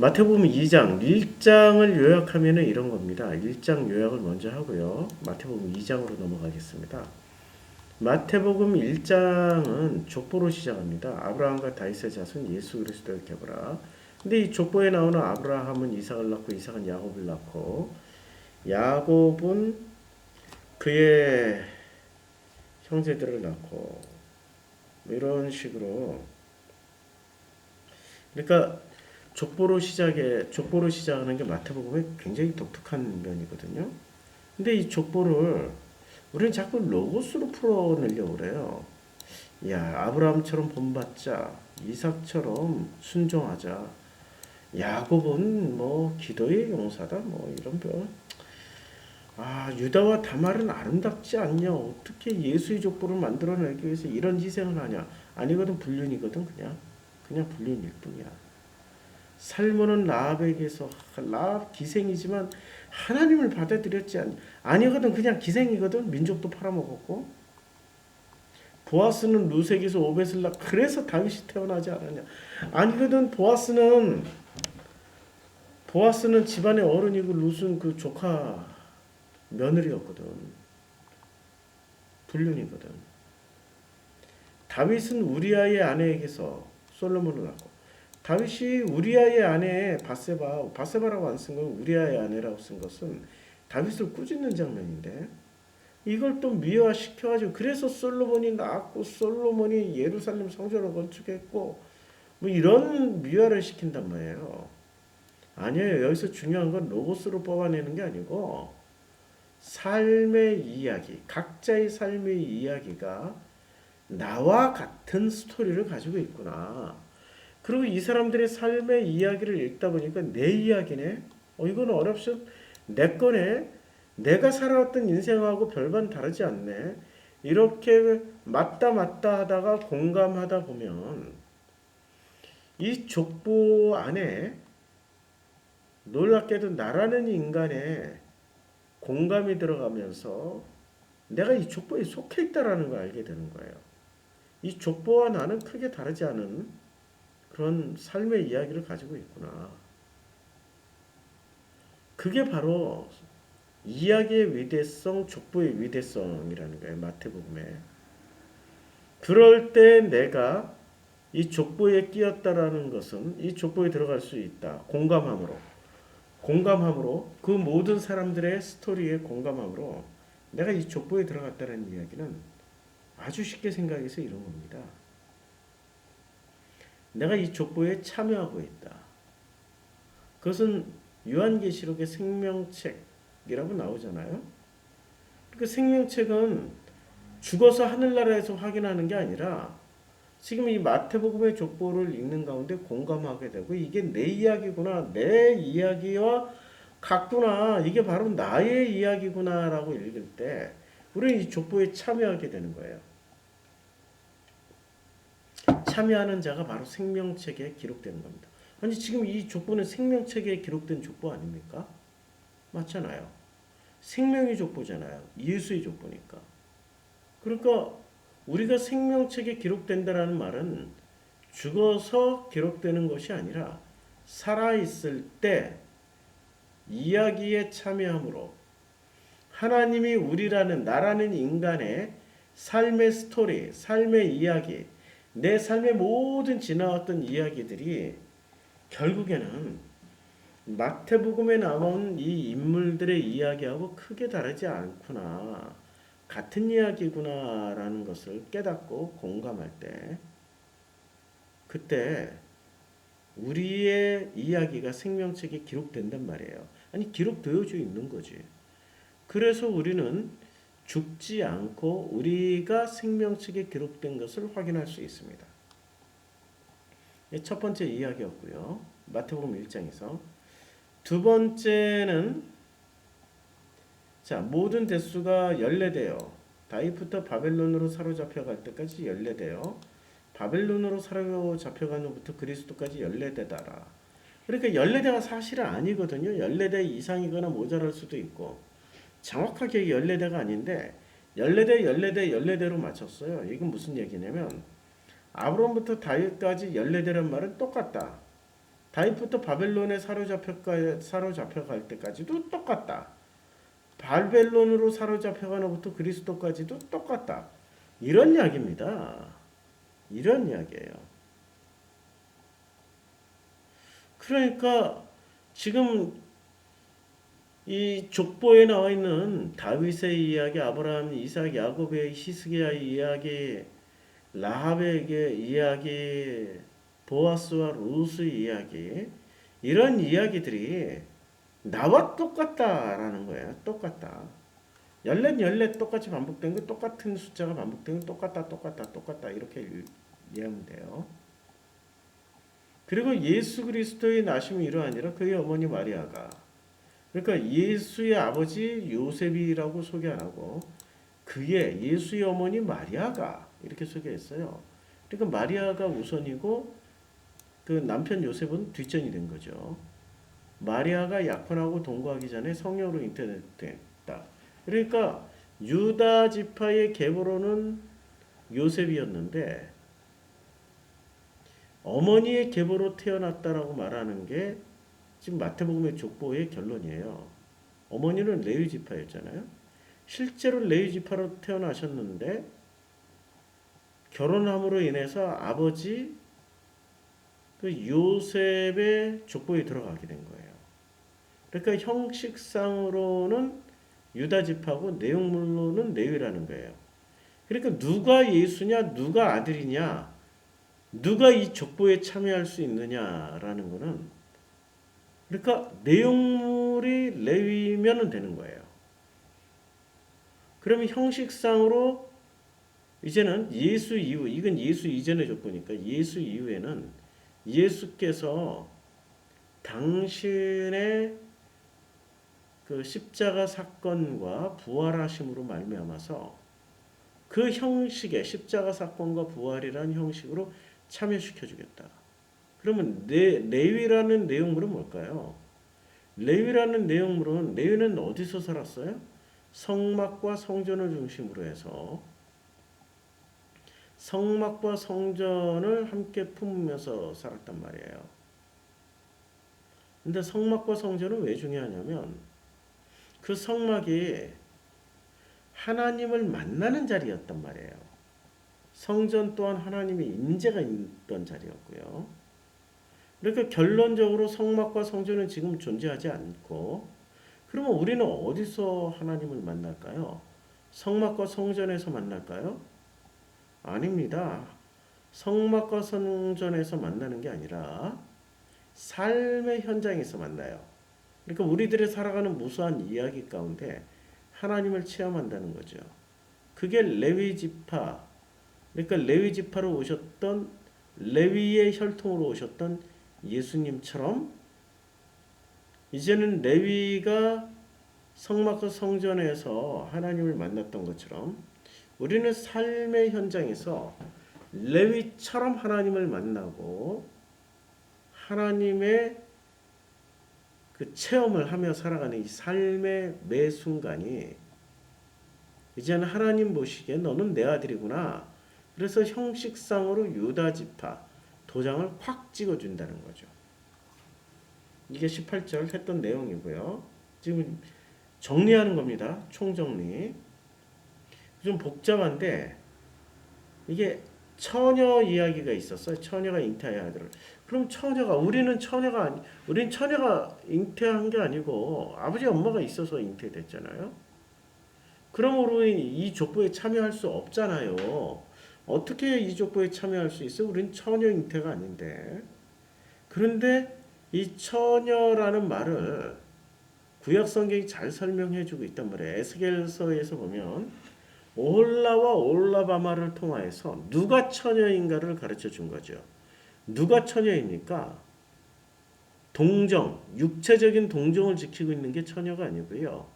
마태복음 2장, 1장을 요약하면은 이런 겁니다. 1장 요약을 먼저 하고요. 마태복음 2장으로 넘어가겠습니다. 마태복음 1장은 족보로 시작합니다. 아브라함과 다윗의 자손 예수 그리스도의 계보라. 근데 이 족보에 나오는 아브라함은 이삭을 낳고 이삭은 야곱을 낳고 야곱은 그의 형제들을 낳고 뭐 이런 식으로 그러니까 족보로 시작해 족보로 시작하는 게 마태복음의 굉장히 독특한 면이거든요. 근데 이 족보를 우리는 자꾸 로고스로 풀어내려고 그래요. 야 아브라함처럼 본받자, 이삭처럼 순종하자. 야곱은 뭐 기도의 용사다, 뭐 이런 별. 아 유다와 다말은 아름답지 않냐? 어떻게 예수의 족보를 만들어내기 위해서 이런 희생을 하냐? 아니거든 불륜이거든 그냥 그냥 불륜일 뿐이야. 살모는 라합에게서 라합 기생이지만 하나님을 받아들였지 않 아니거든. 그냥 기생이거든. 민족도 팔아먹었고. 보아스는 루색에서 오벳을 낳 그래서 다윗이 태어나지 않았냐. 아니거든. 보아스는 보아스는 집안의 어른이고 룻은 그 조카 며느리였거든. 불륜이거든. 다윗은 우리아의 아내에게서 솔로몬을 낳고 다윗이 우리아의 아내 바세바 바세바라고 안 쓴 건 우리아의 아내라고 쓴 것은 다윗을 꾸짖는 장면인데 이걸 또 미화시켜가지고 그래서 솔로몬이 낳았고 솔로몬이 예루살렘 성전을 건축했고 뭐 이런 미화를 시킨단 말이에요. 아니에요. 여기서 중요한 건 로고스로 뽑아내는 게 아니고 삶의 이야기, 각자의 삶의 이야기가 나와 같은 스토리를 가지고 있구나. 그리고 이 사람들의 삶의 이야기를 읽다 보니까 내 이야기네. 어 이거는 어렵죠. 내 거네. 내가 살아왔던 인생하고 별반 다르지 않네. 이렇게 맞다 맞다 하다가 공감하다 보면 이 족보 안에 놀랍게도 나라는 인간의 공감이 들어가면서 내가 이 족보에 속해 있다라는 걸 알게 되는 거예요. 이 족보와 나는 크게 다르지 않은 그런 삶의 이야기를 가지고 있구나. 그게 바로 이야기의 위대성, 족보의 위대성이라는 거예요. 마태복음에. 그럴 때 내가 이 족보에 끼었다라는 것은 이 족보에 들어갈 수 있다. 공감함으로. 공감함으로 그 모든 사람들의 스토리에 공감함으로 내가 이 족보에 들어갔다는 이야기는 아주 쉽게 생각해서 이런 겁니다. 내가 이 족보에 참여하고 있다. 그것은 요한계시록의 생명책이라고 나오잖아요. 그 생명책은 죽어서 하늘나라에서 확인하는 게 아니라 지금 이 마태복음의 족보를 읽는 가운데 공감하게 되고 이게 내 이야기구나, 내 이야기와 같구나, 이게 바로 나의 이야기구나라고 읽을 때 우리는 이 족보에 참여하게 되는 거예요. 참여하는 자가 바로 생명책에 기록되는 겁니다. 아니 지금 이 족보는 생명책에 기록된 족보 아닙니까? 맞잖아요. 생명의 족보잖아요. 예수의 족보니까. 그러니까 우리가 생명책에 기록된다라는 말은 죽어서 기록되는 것이 아니라 살아 있을 때 이야기에 참여함으로 하나님이 우리라는 나라는 인간의 삶의 스토리, 삶의 이야기, 내 삶의 모든 지나왔던 이야기들이 결국에는 마태복음에 나온 이 인물들의 이야기하고 크게 다르지 않구나. 같은 이야기구나라는 것을 깨닫고 공감할 때 그때 우리의 이야기가 생명책에 기록된단 말이에요. 아니 기록되어져 있는 거지. 그래서 우리는 죽지 않고 우리가 생명책에 기록된 것을 확인할 수 있습니다. 첫 번째 이야기였고요. 마태복음 1장에서 두 번째는 자 모든 대수가 연례되어 다윗부터 바벨론으로 사로잡혀갈 때까지 연례되어 바벨론으로 사로잡혀간 후부터 그리스도까지 연례되다라. 그러니까 연례대가 사실은 아니거든요. 연례대 이상이거나 모자랄 수도 있고 정확하게 연례대가 아닌데 연례대 연례대 연례대로 맞췄어요. 이건 무슨 얘기냐면 아브라함부터 다윗까지 연례대란 말은 똑같다. 다윗부터 바벨론에 사로잡혀 사로잡혀갈 때까지도 똑같다. 바벨론으로 사로잡혀가는 것부터 그리스도까지도 똑같다. 이런 이야기입니다. 이런 이야기예요. 그러니까 지금 이 족보에 나와 있는 다윗의 이야기, 아브라함, 이삭, 야곱의 히스기야의 이야기, 라합에게 이야기, 보아스와 루스의 이야기 이런 이야기들이 나와 똑같다라는 거예요. 똑같다. 열넷 열넷 똑같이 반복된 거 똑같은 숫자가 반복된 거 똑같다 똑같다 똑같다 이렇게 이해하면 돼요. 그리고 예수 그리스도의 나심이 이러하니라 그의 어머니 마리아가 그러니까 예수의 아버지 요셉이라고 소개 안 하고 그의 예수의 어머니 마리아가 이렇게 소개했어요. 그러니까 마리아가 우선이고 그 남편 요셉은 뒷전이 된 거죠. 마리아가 약혼하고 동거하기 전에 성령으로 잉태됐다. 그러니까 유다 지파의 계보로는 요셉이었는데 어머니의 계보로 태어났다라고 말하는 게 지금 마태복음의 족보의 결론이에요. 어머니는 레위 지파였잖아요. 실제로 레위 지파로 태어나셨는데 결혼함으로 인해서 아버지 그 요셉의 족보에 들어가게 된 거예요. 그러니까 형식상으로는 유다 지파고 내용물로는 레위라는 거예요. 그러니까 누가 예수냐, 누가 아들이냐, 누가 이 족보에 참여할 수 있느냐라는 거는 그러니까 내용물이 레위면은 되는 거예요. 그러면 형식상으로 이제는 예수 이후 이건 예수 이전의 조건이니까 예수 이후에는 예수께서 당신의 그 십자가 사건과 부활하심으로 말미암아서 그 형식의 십자가 사건과 부활이라는 형식으로 참여시켜 주겠다. 그러면 내, 레위라는 내용물은 뭘까요? 레위라는 내용물은 레위는 어디서 살았어요? 성막과 성전을 중심으로 해서 성막과 성전을 함께 품으면서 살았단 말이에요. 근데 성막과 성전은 왜 중요하냐면 그 성막이 하나님을 만나는 자리였단 말이에요. 성전 또한 하나님의 임재가 있던 자리였고요. 그러니까 결론적으로 성막과 성전은 지금 존재하지 않고 그러면 우리는 어디서 하나님을 만날까요? 성막과 성전에서 만날까요? 아닙니다. 성막과 성전에서 만나는 게 아니라 삶의 현장에서 만나요. 그러니까 우리들의 살아가는 무수한 이야기 가운데 하나님을 체험한다는 거죠. 그게 레위 지파, 그러니까 레위 지파로 오셨던 레위의 혈통으로 오셨던 예수님처럼 이제는 레위가 성막과 성전에서 하나님을 만났던 것처럼 우리는 삶의 현장에서 레위처럼 하나님을 만나고 하나님의 그 체험을 하며 살아가는 이 삶의 매 순간이 이제는 하나님 보시기에 너는 내 아들이구나. 그래서 형식상으로 유다 지파 도장을 확 찍어 준다는 거죠. 이게 18절 했던 내용이고요. 지금 정리하는 겁니다. 총정리. 좀 복잡한데 이게 처녀 이야기가 있었어요. 처녀가 잉태해야 하더라. 그럼 처녀가 우리는 처녀가 아니 우린 처녀가 잉태한 게 아니고 아버지 엄마가 있어서 잉태됐잖아요. 그러므로 이 족보에 참여할 수 없잖아요. 어떻게 이 족보에 참여할 수 있어? 우린 처녀 잉태가 아닌데. 그런데 이 처녀라는 말을 구약 성경이 잘 설명해 주고 있단 말이에요. 에스겔서에서 보면 올라와 올라바마를 통하여서 누가 처녀인가를 가르쳐 준 거죠. 누가 처녀입니까? 동정, 육체적인 동정을 지키고 있는 게 처녀가 아니고요.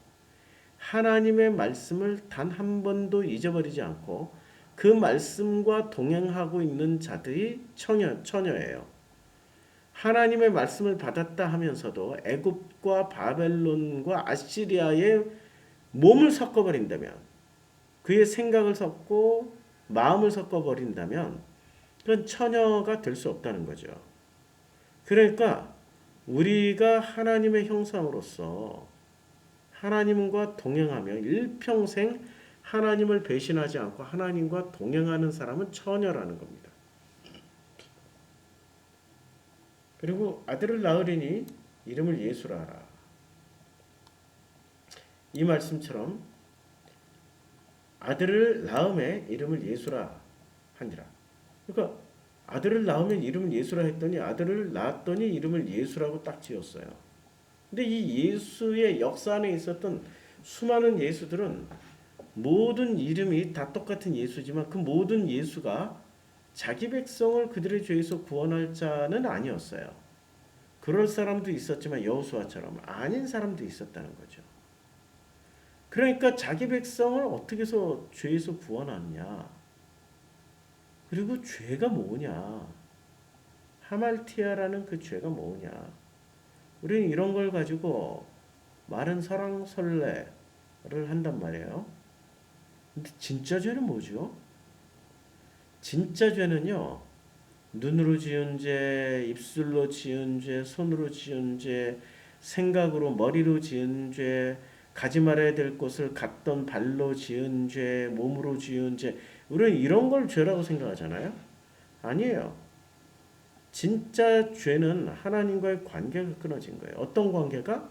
하나님의 말씀을 단 한 번도 잊어버리지 않고 그 말씀과 동행하고 있는 자들이 처녀, 처녀예요. 하나님의 말씀을 받았다 하면서도 애굽과 바벨론과 아시리아의 몸을 섞어버린다면 그의 생각을 섞고 마음을 섞어버린다면 그건 처녀가 될 수 없다는 거죠. 그러니까 우리가 하나님의 형상으로서 하나님과 동행하며 일평생 하나님을 배신하지 않고 하나님과 동행하는 사람은 처녀라는 겁니다. 그리고 아들을 낳으리니 이름을 예수라 하라. 이 말씀처럼 아들을 낳음에 이름을 예수라 하니라. 그러니까 아들을 낳으면 이름을 예수라 했더니 아들을 낳았더니 이름을 예수라고 딱 지었어요. 근데 이 예수의 역사 안에 있었던 수많은 예수들은 모든 이름이 다 똑같은 예수지만 그 모든 예수가 자기 백성을 그들의 죄에서 구원할 자는 아니었어요. 그럴 사람도 있었지만 여호수아처럼 아닌 사람도 있었다는 거죠. 그러니까 자기 백성을 어떻게 해서 죄에서 구원하느냐? 그리고 죄가 뭐냐? 하말티아라는 그 죄가 뭐냐? 우리는 이런 걸 가지고 말은 설왕설래를 한단 말이에요. 근데 진짜 죄는 뭐죠? 진짜 죄는요. 눈으로 지은 죄, 입술로 지은 죄, 손으로 지은 죄, 생각으로 머리로 지은 죄, 가지 말아야 될 것을 갔던 발로 지은 죄, 몸으로 지은 죄, 우리는 이런 걸 죄라고 생각하잖아요. 아니에요. 진짜 죄는 하나님과의 관계가 끊어진 거예요. 어떤 관계가?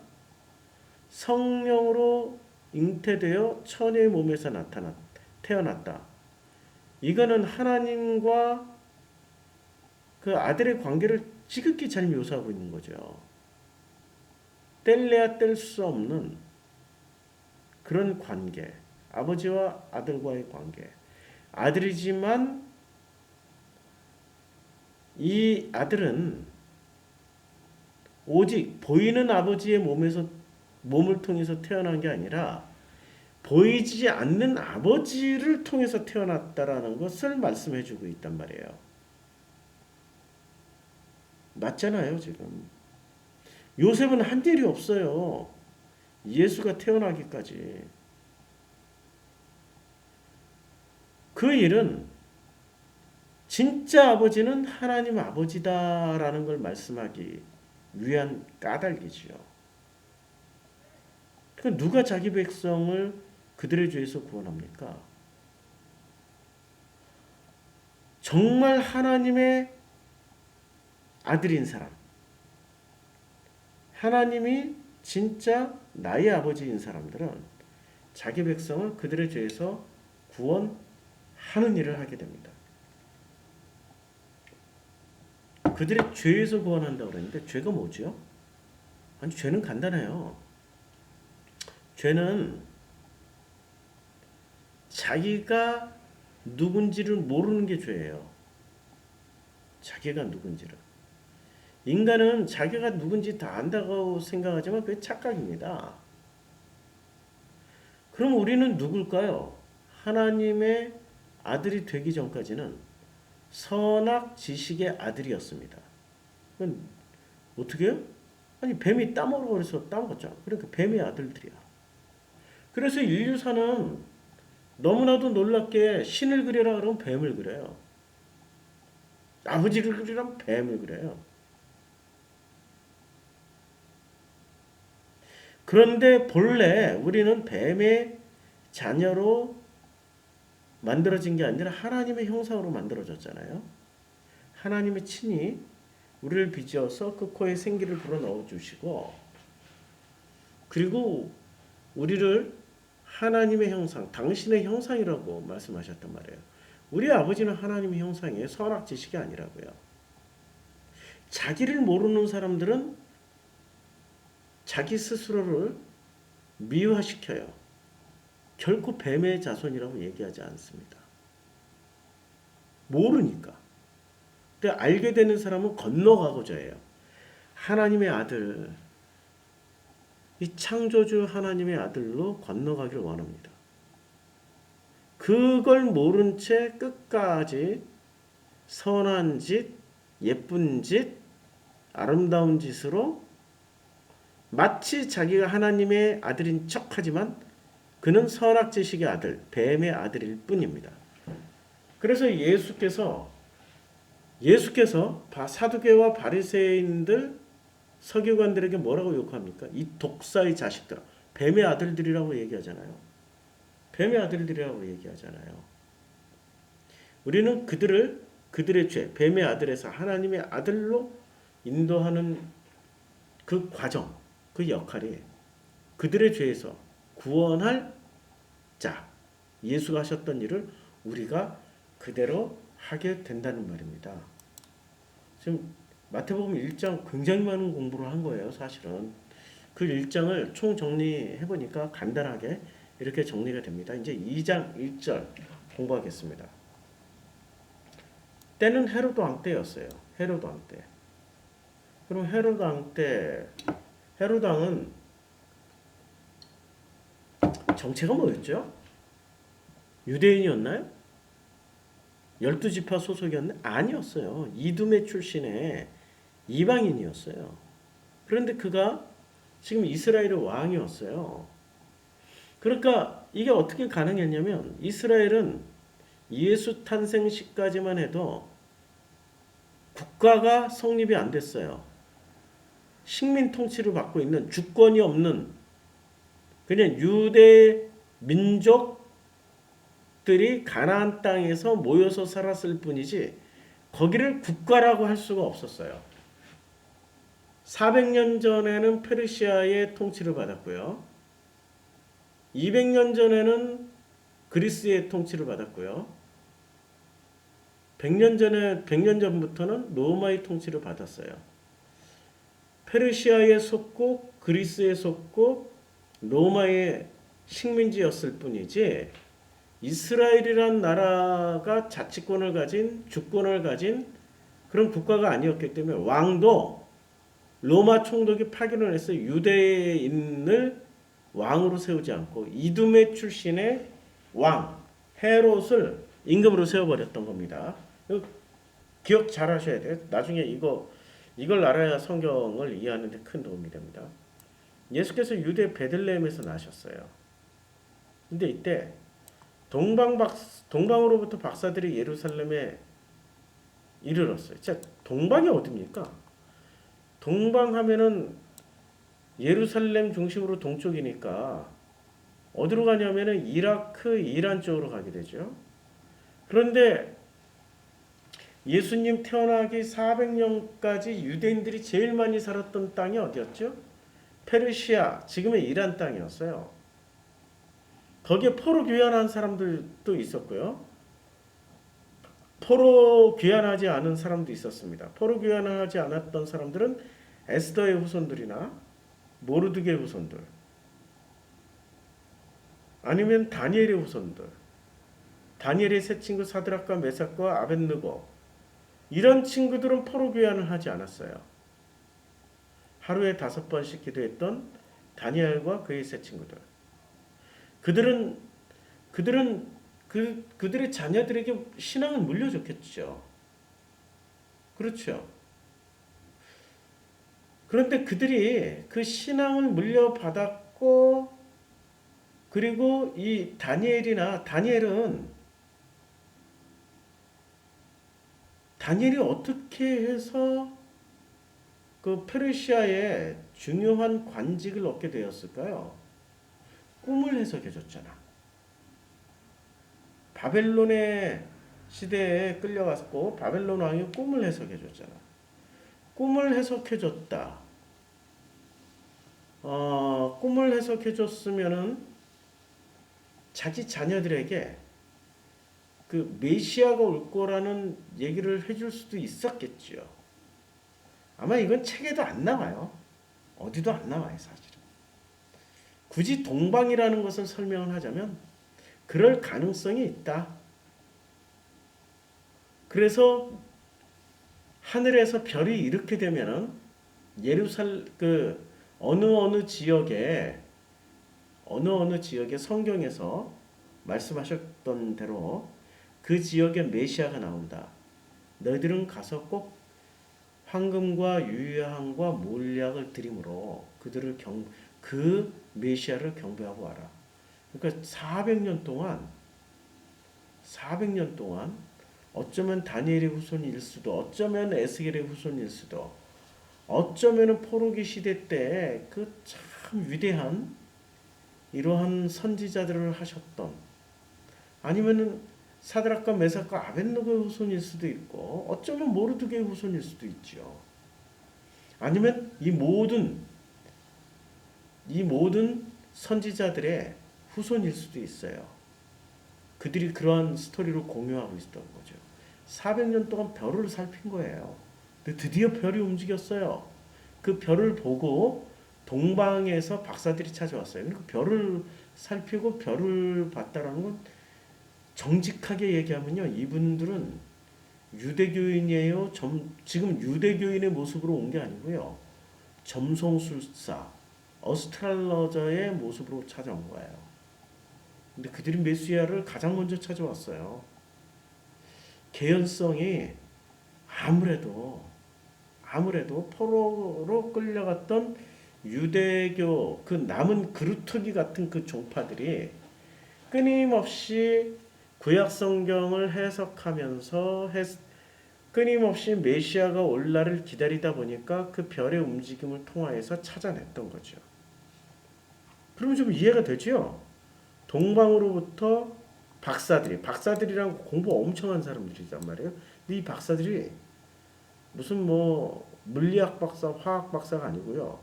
성령으로 잉태되어 처녀의 몸에서 나타났, 태어났다. 이거는 하나님과 그 아들의 관계를 지극히 잘 묘사하고 있는 거죠. 뗄래야 뗄 수 없는 그런 관계. 아버지와 아들과의 관계. 아들이지만 이 아들은 오직 보이는 아버지의 몸에서 몸을 통해서 태어난 게 아니라 보이지 않는 아버지를 통해서 태어났다라는 것을 말씀해 주고 있단 말이에요. 맞잖아요, 지금. 요셉은 한 일이 없어요. 예수가 태어나기까지. 그 일은 진짜 아버지는 하나님 아버지다라는 걸 말씀하기 위한 까닭이지요. 그 누가 자기 백성을 그들의 죄에서 구원합니까? 정말 하나님의 아들인 사람. 하나님이 진짜 나의 아버지인 사람들은 자기 백성을 그들의 죄에서 구원하는 일을 하게 됩니다. 그들의 죄에서 구원한다고 그러는데 죄가 뭐죠? 아니 죄는 간단해요. 죄는 자기가 누군지를 모르는 게 죄예요. 자기가 누군지를. 인간은 자기가 누군지 다 안다고 생각하지만 그게 착각입니다. 그럼 우리는 누굴까요? 하나님의 아들이 되기 전까지는 선악 지식의 아들이었습니다. 어떻게 해요? 아니 뱀이 따먹으라고 그래서 따먹었죠. 그러니까 뱀의 아들들이야. 그래서 인류사는 너무나도 놀랍게 신을 그리라 그러면 뱀을 그려요. 아버지를 그리라면 뱀을 그려요. 그런데 본래 우리는 뱀의 자녀로 만들어진 게 아니라 하나님의 형상으로 만들어졌잖아요. 하나님의 친히 우리를 빚어서 그 코에 생기를 불어 넣어 주시고 그리고 우리를 하나님의 형상, 당신의 형상이라고 말씀하셨단 말이에요. 우리 아버지는 하나님의 형상이에요. 선악 지식이 아니라고요. 자기를 모르는 사람들은 자기 스스로를 미화시켜요. 결코 뱀의 자손이라고 얘기하지 않습니다. 모르니까. 근데 알게 되는 사람은 건너가고자 해요. 하나님의 아들, 이 창조주 하나님의 아들로 건너가기를 원합니다. 그걸 모른 채 끝까지 선한 짓, 예쁜 짓, 아름다운 짓으로 마치 자기가 하나님의 아들인 척 하지만 그는 선악 지식의 아들, 뱀의 아들일 뿐입니다. 그래서 예수께서 예수께서 바- 사두개와 바리새인들 서기관들에게 뭐라고 욕합니까? 이 독사의 자식들아, 뱀의 아들들이라고 얘기하잖아요. 뱀의 아들들이라고 얘기하잖아요. 우리는 그들을 그들의 죄, 뱀의 아들에서 하나님의 아들로 인도하는 그 과정, 그 역할이 그들의 죄에서 구원할 자, 예수가 하셨던 일을 우리가 그대로 하게 된다는 말입니다. 지금 마태복음 1장 굉장히 많은 공부를 한 거예요, 사실은. 그 1장을 총 정리해 보니까 간단하게 이렇게 정리가 됩니다. 이제 2장 1절 공부하겠습니다. 때는 헤로드 왕 때였어요. 헤로드 왕 때. 그럼 헤로드 왕 때, 헤로드 왕은 정체가 뭐였죠? 유대인이었나요? 열두 지파 소속이었나요? 아니었어요. 이두메 출신의 이방인이었어요. 그런데 그가 지금 이스라엘의 왕이었어요. 그러니까 이게 어떻게 가능했냐면 이스라엘은 예수 탄생 시까지만 해도 국가가 성립이 안 됐어요. 식민 통치를 받고 있는 주권이 없는 그냥 유대 민족들이 가나안 땅에서 모여서 살았을 뿐이지 거기를 국가라고 할 수가 없었어요. 400년 전에는 페르시아의 통치를 받았고요. 200년 전에는 그리스의 통치를 받았고요. 100년 전에 100년 전부터는 로마의 통치를 받았어요. 페르시아의 속국, 그리스의 속국, 로마의 식민지였을 뿐이지 이스라엘이란 나라가 자치권을 가진 주권을 가진 그런 국가가 아니었기 때문에 왕도 로마 총독이 파견을 해서 유대인을 왕으로 세우지 않고 이두메 출신의 왕 헤롯을 임금으로 세워버렸던 겁니다. 기억 잘 하셔야 돼요. 나중에 이거 이걸 알아야 성경을 이해하는 데 큰 도움이 됩니다. 예수께서 유대 베들레헴에서 나셨어요. 근데 이때 동방 박 동방으로부터 박사들이 예루살렘에 이르렀어요. 자, 동방이 어디입니까? 동방 하면은 예루살렘 중심으로 동쪽이니까 어디로 가냐면은 이라크, 이란 쪽으로 가게 되죠. 그런데 예수님 태어나기 400년까지 유대인들이 제일 많이 살았던 땅이 어디였죠? 페르시아, 지금의 이란 땅이었어요. 거기에 포로 귀환한 사람들도 있었고요. 포로 귀환하지 않은 사람도 있었습니다. 포로 귀환하지 않았던 사람들은 에스더의 후손들이나 모르드게의 후손들 아니면 다니엘의 후손들 다니엘의 세 친구 사드락과 메삭과 아벤느고 이런 친구들은 포로 귀환을 하지 않았어요. 하루에 다섯 번씩 기도했던 다니엘과 그의 세 친구들. 그들은 그들은 그 그들의 자녀들에게 신앙을 물려줬겠죠. 그렇죠. 그런데 그들이 그 신앙을 물려받았고 그리고 이 다니엘이나 다니엘은 다니엘이 어떻게 해서 그 페르시아의 중요한 관직을 얻게 되었을까요? 꿈을 해석해 줬잖아. 바벨론의 시대에 끌려갔고 바벨론 왕이 꿈을 해석해 줬잖아. 꿈을 해석해 줬다. 어, 꿈을 해석해 줬으면은 자기 자녀들에게 그 메시아가 올 거라는 얘기를 해줄 수도 있었겠죠. 아마 이건 책에도 안 나와요. 어디도 안 나와요, 사실은. 굳이 동방이라는 것을 설명을 하자면 그럴 가능성이 있다. 그래서 하늘에서 별이 이렇게 되면은 예루살 그 어느 어느 지역에 어느 어느 지역에 성경에서 말씀하셨던 대로 그 지역에 메시아가 나온다. 너희들은 가서 꼭 황금과 유향과 몰약을 드림으로 그들을 경 그 메시아를 경배하고 와라. 그러니까 400년 동안 400년 동안 어쩌면 다니엘의 후손일 수도 어쩌면 에스겔의 후손일 수도 어쩌면은 포로기 시대 때 그 참 위대한 이러한 선지자들을 하셨던 아니면은 사드락과 메삭과 아벤노고의 후손일 수도 있고 어쩌면 모르드게의 후손일 수도 있죠. 아니면 이 모든 이 모든 선지자들의 후손일 수도 있어요. 그들이 그러한 스토리를 공유하고 있었던 거죠. 400년 동안 별을 살핀 거예요. 근데 드디어 별이 움직였어요. 그 별을 보고 동방에서 박사들이 찾아왔어요. 그러니까 별을 살피고 별을 봤다라는 건 정직하게 얘기하면요. 이분들은 유대교인이에요. 점, 지금 유대교인의 모습으로 온 게 아니고요. 점성술사, 어스트랄러저의 모습으로 찾아온 거예요. 근데 그들이 메시아를 가장 먼저 찾아왔어요. 개연성이 아무래도 아무래도 포로로 끌려갔던 유대교 그 남은 그루터기 같은 그 종파들이 끊임없이 구약 성경을 해석하면서 해- 끊임없이 메시아가 올 날을 기다리다 보니까 그 별의 움직임을 통하여서 찾아냈던 거죠. 그러면 좀 이해가 되죠? 동방으로부터 박사들이 박사들이랑 공부 엄청 한 사람들이란 말이에요. 근데 이 박사들이 무슨 뭐 물리학 박사, 화학 박사가 아니고요.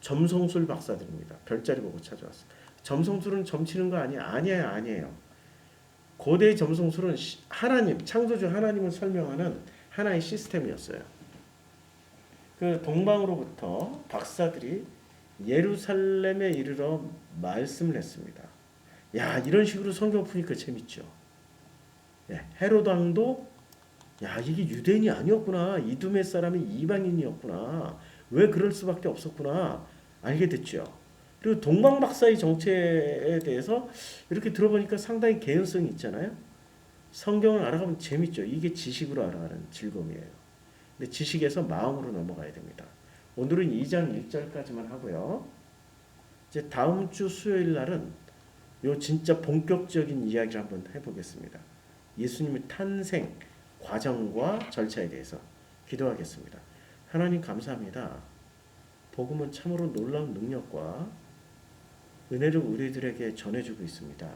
점성술 박사들입니다. 별자리 보고 찾아왔어요. 점성술은 점치는 거 아니야? 아니에요, 아니에요. 고대 점성술은 시- 하나님, 창조주 하나님을 설명하는 하나의 시스템이었어요. 그 동방으로부터 박사들이 예루살렘에 이르러 말씀을 했습니다. 야, 이런 식으로 성경 푸니까 재밌죠. 예, 헤로드 왕도 야, 이게 유대인이 아니었구나. 이두메 사람이 이방인이었구나. 왜 그럴 수밖에 없었구나. 알게 됐죠. 그리고 동방 박사의 정체에 대해서 이렇게 들어보니까 상당히 개연성이 있잖아요. 성경을 알아가면 재밌죠. 이게 지식으로 알아가는 즐거움이에요. 근데 지식에서 마음으로 넘어가야 됩니다. 오늘은 2장 1절까지만 하고요. 이제 다음 주 수요일 날은 요 진짜 본격적인 이야기를 한번 해보겠습니다. 예수님의 탄생 과정과 절차에 대해서 기도하겠습니다. 하나님 감사합니다. 복음은 참으로 놀라운 능력과 은혜를 우리들에게 전해주고 있습니다.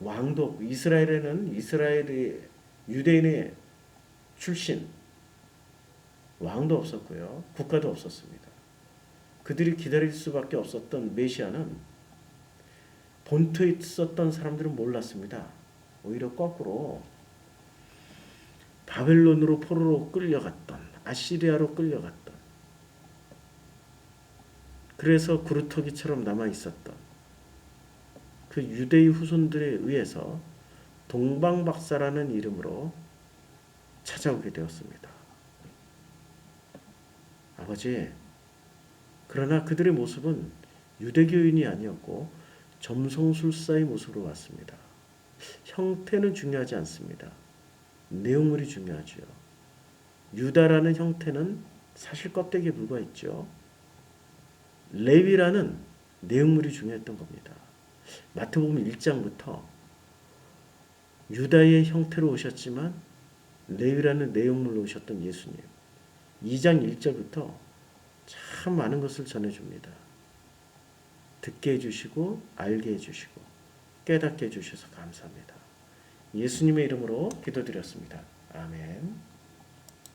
왕도 이스라엘에는 이스라엘의 유대인의 출신 왕도 없었고요. 국가도 없었습니다. 그들이 기다릴 수밖에 없었던 메시아는 본토에 있었던 사람들은 몰랐습니다. 오히려 거꾸로 바벨론으로 포로로 끌려갔던 아시리아로 끌려갔던 그래서 구루터기처럼 남아 있었던 그 유대의 후손들에 의해서 동방박사라는 이름으로 찾아오게 되었습니다. 아버지, 그러나 그들의 모습은 유대교인이 아니었고 점성술사의 모습으로 왔습니다. 형태는 중요하지 않습니다. 내용물이 중요하지요. 유다라는 형태는 사실 껍데기에 불과했죠. 레위라는 내용물이 중요했던 겁니다. 마태복음 1장부터 유다의 형태로 오셨지만 레위라는 내용물로 오셨던 예수님. 2장 1절부터 참 많은 것을 전해줍니다. 듣게 해주시고 알게 해주시고 깨닫게 해주셔서 감사합니다. 예수님의 이름으로 기도드렸습니다. 아멘.